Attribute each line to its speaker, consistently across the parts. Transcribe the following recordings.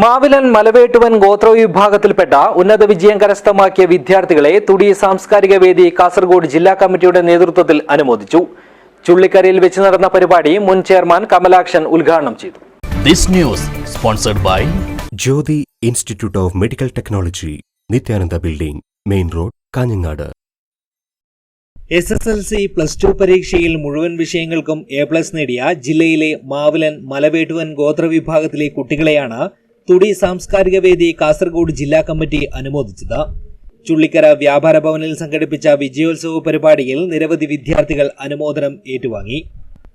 Speaker 1: മാവിലൻ മലവേട്ടുവൻ ഗോത്രവിഭാഗത്തിൽപ്പെട്ട ഉന്നത വിജയം കരസ്ഥമാക്കിയ വിദ്യാർത്ഥികളെ തുടി സാംസ്കാരിക വേദി കാസർഗോഡ് ജില്ലാ കമ്മിറ്റിയുടെ നേതൃത്വത്തിൽ അനുമോദിച്ചു. ചുള്ളിക്കരയിൽ വെച്ച് നടന്ന പരിപാടി മുൻ ചെയർമാൻ കമലാക്ഷൻ ഉദ്ഘാടനം ചെയ്തു.
Speaker 2: This news sponsored by
Speaker 3: Jyothi institute of medical technology Nithyananda building main road Kanhangad.
Speaker 1: S S L C plus two പരീക്ഷയിൽ മുഴുവൻ വിഷയങ്ങൾക്കും എ പ്ലസ് നേടിയ ജില്ലയിലെ മാവിലൻ മലവേട്ടുവൻ ഗോത്രവിഭാഗത്തിലെ കുട്ടികളെയാണ് തുടി സാംസ്കാരിക വേദി കാസർഗോഡ് ജില്ലാ കമ്മിറ്റി അനുമോദിച്ചത്. ചുള്ളിക്കര വ്യാപാര ഭവനിൽ സംഘടിപ്പിച്ച വിജയോത്സവ പരിപാടിയിൽ നിരവധി വിദ്യാർത്ഥികൾ അനുമോദനം ഏറ്റുവാങ്ങി.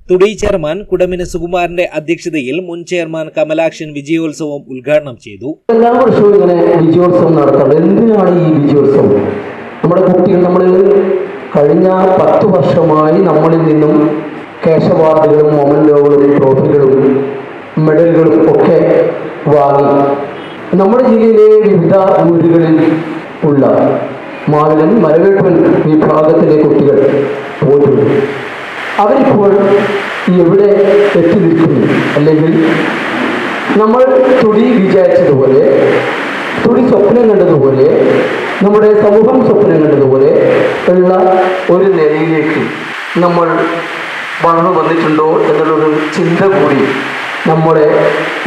Speaker 1: തുടി ചെയർമാൻ കുടമിന് സുകുമാരന്റെ അധ്യക്ഷതയിൽ മുൻ ചെയർമാൻ കമലാക്ഷൻ വിജയോത്സവം ഉദ്ഘാടനം ചെയ്തു.
Speaker 4: എല്ലാ വർഷവും ഇങ്ങനെ വിജയോത്സവം നടത്തുന്നത് എന്തിനാണ് ഈ വിജയോത്സവം? നമ്മുടെ കുട്ടികൾ നമ്മൾ കഴിഞ്ഞ പത്ത് വർഷമായി നമ്മളിൽ നിന്നും കേശവാർഡുകളും അവാർഡുകളും നമ്മുടെ ജില്ലയിലെ വിവിധ ഊരുകളിൽ ഉള്ള മാവിലൻ മലവേട്ടൻ വിഭാഗത്തിലെ കുട്ടികൾ പോയിട്ടുണ്ട് അവരിപ്പോൾ എവിടെ എത്തി നിൽക്കുന്നു അല്ലെങ്കിൽ നമ്മൾ തുടി വിചാരിച്ചതുപോലെ തുടി സ്വപ്നം കണ്ടതുപോലെ നമ്മുടെ സമൂഹം സ്വപ്നം കണ്ടതുപോലെ ഉള്ള ഒരു നിലയിലേക്ക് നമ്മൾ വളർന്നു വന്നിട്ടുണ്ടോ എന്നുള്ളൊരു ചിന്ത കൂടി നമ്മുടെ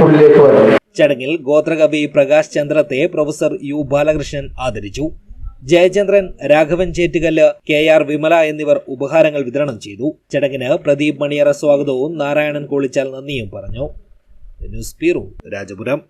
Speaker 4: ഉള്ളിലേക്ക് വരണം.
Speaker 1: ചടങ്ങിൽ ഗോത്രകവി പ്രകാശ് ചന്ദ്രത്തെ പ്രൊഫസർ യു ബാലകൃഷ്ണൻ ആദരിച്ചു. ജയചന്ദ്രൻ രാഘവൻ ചേറ്റുകല്ല് കെ ആർ വിമല എന്നിവർ ഉപഹാരങ്ങൾ വിതരണം ചെയ്തു. ചടങ്ങിന് പ്രദീപ് മണിയറ സ്വാഗതവും നാരായണൻ കോളിച്ചാൽ നന്ദിയും പറഞ്ഞു. News bureau Rajapuram.